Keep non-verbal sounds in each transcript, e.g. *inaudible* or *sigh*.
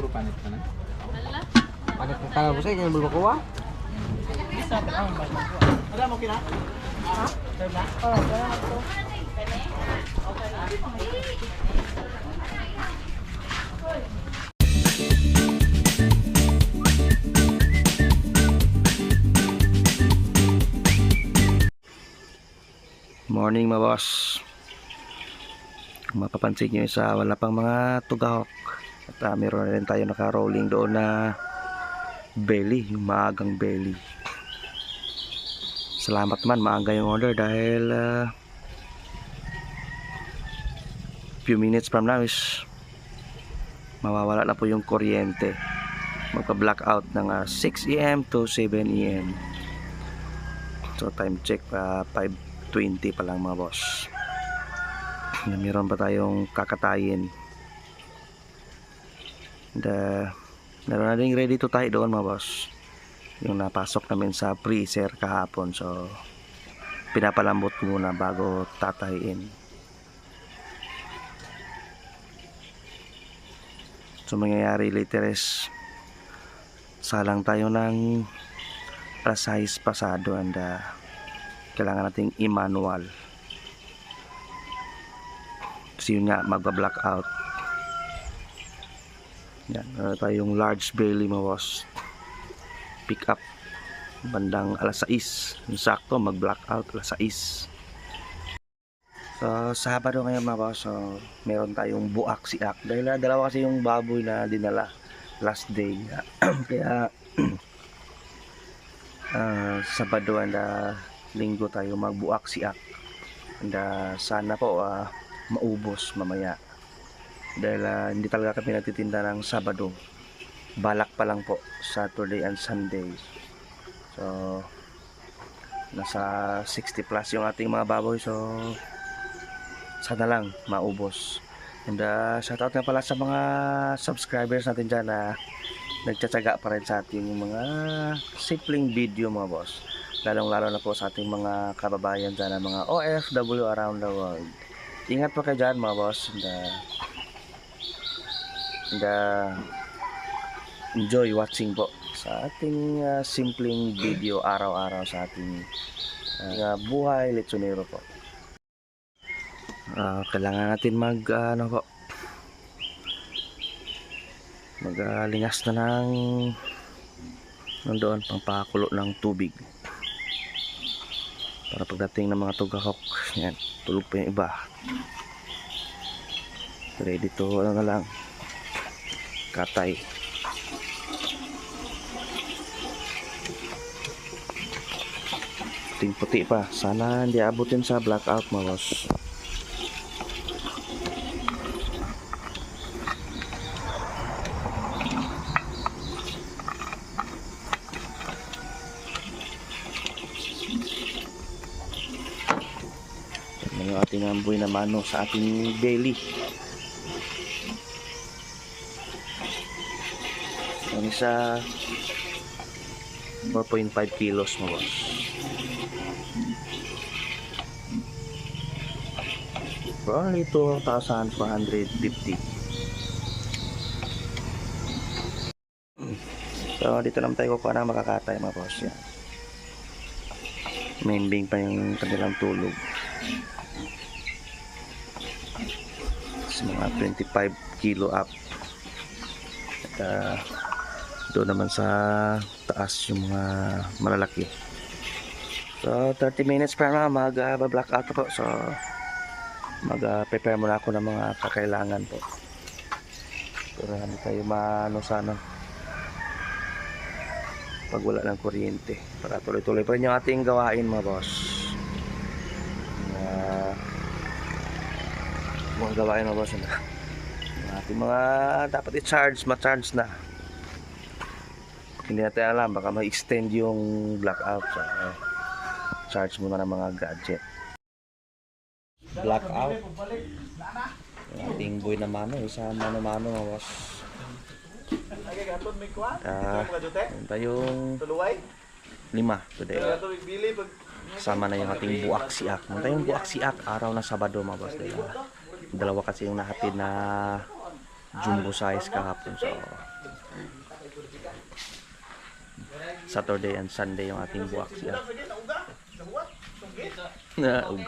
puro panit ka na. Panik na tayo boss, kaya belum kuha. Morning mga boss. Kung mapapansin nyo isa, wala pang mga tugahok. At ah, meron na rin tayo naka-rolling doon na belly, yung maagang belly. Salamat man, maaga yung order dahil ah, few minutes from now is mawawala na po yung kuryente. Magka-blackout ng ah, 6 a.m. to 7 a.m. So time check pa 5.20 pa lang mga boss. Na *clears throat* meron pa tayong kakatayin. Uh, meron na rin ready to tayo doon mga boss. Yung napasok namin sa freezer kahapon. So pinapalambot muna bago tatayin. So mangyayari later is salang tayo ng 6 pasado and uh, kailangan nating i-manual kasi yun nga magba-blackout yan meron tayong large belly boss pick up. Bandang alas 6 yung sakto mag-blackout alas 6 so Sabado ngayon mga boss so, meron tayong buak siak dahil ah, dalawa kasi yung baboy na dinala last day. *clears throat* Kaya uh, *clears throat* Sabado and uh, Linggo tayo magbuak siak and uh, sana po ah, maubos mamaya dahil ah, hindi talaga kami nagtitinda ng Sabado. Balak pa lang po Saturday and Sunday. So nasa 60 plus yung ating mga baboy. So sana lang maubos. And uh, shoutout nga pala sa mga subscribers natin dyan na nagtsatsaga pa rin sa ating mga simpleng video mga boss. Lalong lalo na po sa ating mga kababayan dyan na mga OFW around the world. Ingat po kayo dyan mga boss. And, uh, uh, enjoy watching po sa ating uh, simpleng video araw-araw sa ating uh, buhay lechonero po. Ah, kailangan natin mag ah, ano po? Magalingas na ng nandoon pangpakulo ng tubig. Para pagdating ng mga tugahok yan tulog pa yung iba. Ready to ano na lang katay puting puti pa sana hindi abutin sa blackout mga boss ating amboy na mano sa ating belly. Isa 4.5 kilos mo boss. Probably 2,450. So dito naman tayo ng makakatay mga boss yan. Mainbing pa yung kanilang tulog. Sa mga 25 kilo up. At ah, doon naman sa taas yung mga malalaki. So 30 minutes pa na mag-black out po. So mag-prepare muna ako ng mga kakailangan po. Para hindi tayo maano sana pag wala ng kuryente para tuloy-tuloy pa rin yung ating gawain mga boss uh, mga gawain mga boss na yung ating mga dapat i-charge ma-charge na hindi natin alam baka ma-extend yung blackout so, eh, charge muna ng mga gadget blackout yung ating boy na mano isa mano-mano mga boss Ah, meron tayong lima today. Kasama na yung ating buak siak. Meron tayong buak siak araw na Sabado boss. Dahil, ah, dalawa kasi yung nahatid na jumbo size kahapon. So, Saturday and Sunday yung ating buwak siya. Na, ug.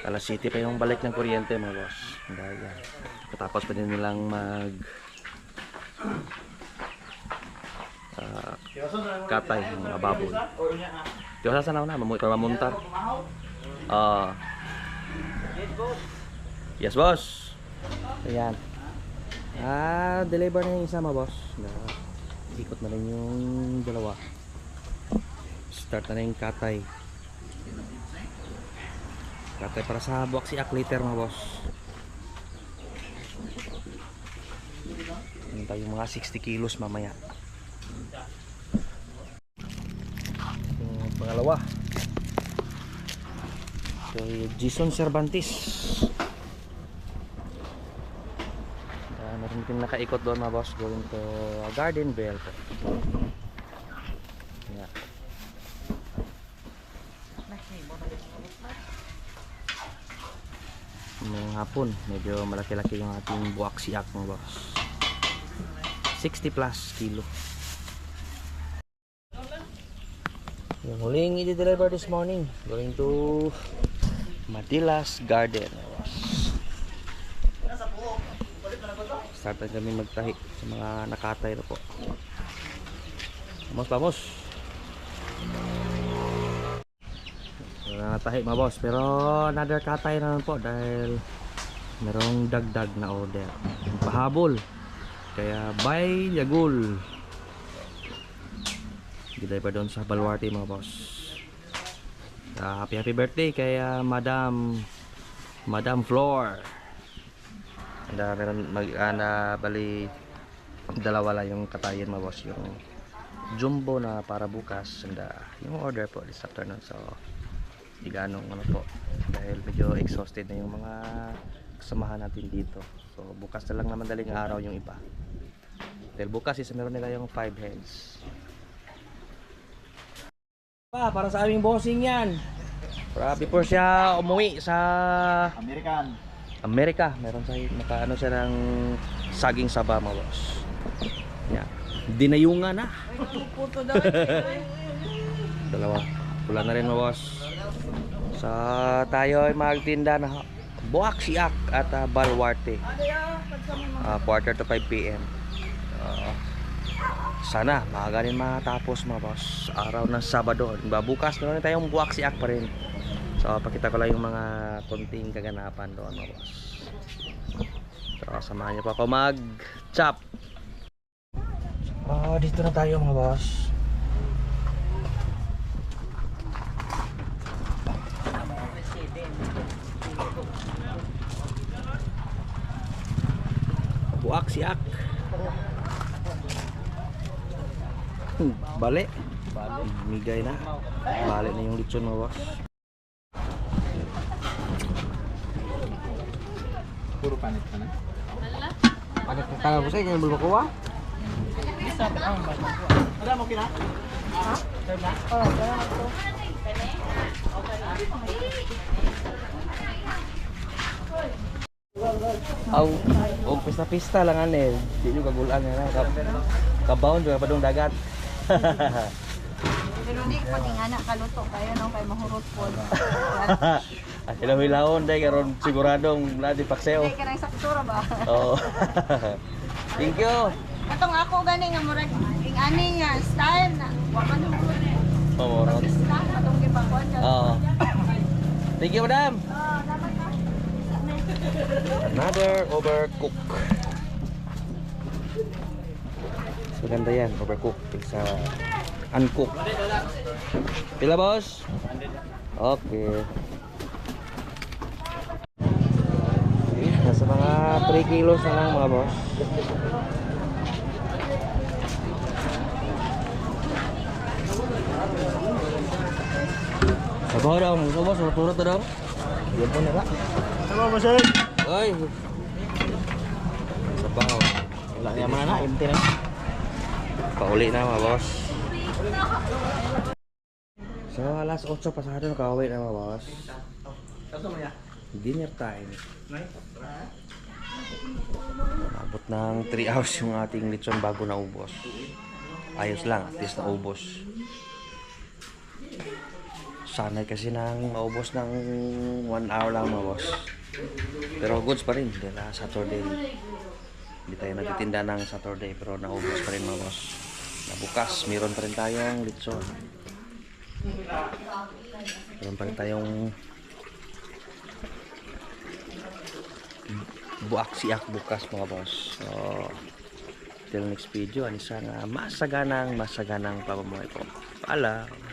Alas City pa yung balik ng kuryente mga boss. Daya. Katapos pa din nilang mag ah, katay ng mga baboy. Diyo sa na para mamuntar. Ah. yes, boss. Ayan. Ah, deliver na yung isa mga boss. Ikot na rin yung dalawa. Start na yung katay. Katay para sa buwak si Ak later mga boss. Ano tayo mga 60 kilos mamaya. Yung pangalawa. Kay Jason Cervantes. Uh, meron din nakaikot doon mga boss going to Garden Bell po. Yeah. Ngayong hapon, medyo malaki-laki yung ating buwak siyak mga boss. 60 plus kilo. Yung huling i-deliver this morning, going to Matilas Garden. mga boss. Start na kami magtahi sa mga nakatay na po. Vamos, vamos. Wala na tahi mga boss. Pero another katay na po dahil merong dagdag na order. Pahabol. Kaya buy Yagul. Gilay pa doon sa Baluarte mga boss. Ah, happy happy birthday kay ah, Madam Madam Floor. And uh, meron mag ah, na bali dalawa lang yung katayin mga boss. Yung jumbo na para bukas and uh, yung order po this afternoon. So di ganong ano po. Dahil medyo exhausted na yung mga kasamahan natin dito. So bukas na lang naman daling araw yung iba. Dahil bukas is meron nila yung 5 heads. Pa para sa aming bossing yan. Para before siya umuwi sa American. Amerika meron sa naka ano siya ng saging saba mga boss. Yan. Dinayungan na. Dalawa. Pula na rin mga boss. Sa tayo ay magtinda na buwak siak at uh, balwarte Ah, quarter to 5 p.m. Ah, sana maaga rin matapos mga boss. Araw ng Sabado. Diba, bukas meron tayong buwak siak pa rin so pakita ko lang yung mga konting kaganapan doon mga boss. So samahan niyo pa ako mag chop Ah, dito na tayo mga boss. Buwak siak. Hmm, bale migay na. Bale na yung lechon mga boss Puro panit ka na. Panit ka na po sa inyo, bulba kuha. Wala mo kina? Ha? Aw, og pista-pista lang ane. Di nyo kagulan na Kab kabaon juga padung dagat. Pero di pa ting anak kaluto kayo no kay mahurot po. *laughs* Ah, Hilaw-hilawon day karon siguradong na di pakseo. Kay kanang saktura ba? Oo. *laughs* Thank you. Katong ako gani nga murag ing ani nga style na wa man moron. Style katong gibakon ka. Oo. Thank you, madam. Ka. Another overcook. So, ganda yan, overcook. Sa uncook. Pila, boss? Okay, 3 kilos na lang mga boss. Sabaw daw, gusto boss, turut daw. Yan po na ba? Sama mo sir. Oy. Sabaw. Wala niya man na, empty na. Pauli na mga boss. So, alas 8 pasado na kauwi na mga boss. Dinner time. Abot ng 3 hours yung ating lechon bago naubos. Ayos lang, at least naubos. Sanay kasi nang maubos ng 1 hour lang mga boss. Pero goods pa rin, dahil ah, Saturday. Hindi tayo nagtitinda ng Saturday, pero naubos pa rin mga boss. Na bukas, meron pa rin tayong lechon. Meron pa rin tayong buak bukas mga boss. So, till next video, ano sana masaganang masaganang pamumuhay po. Paalam.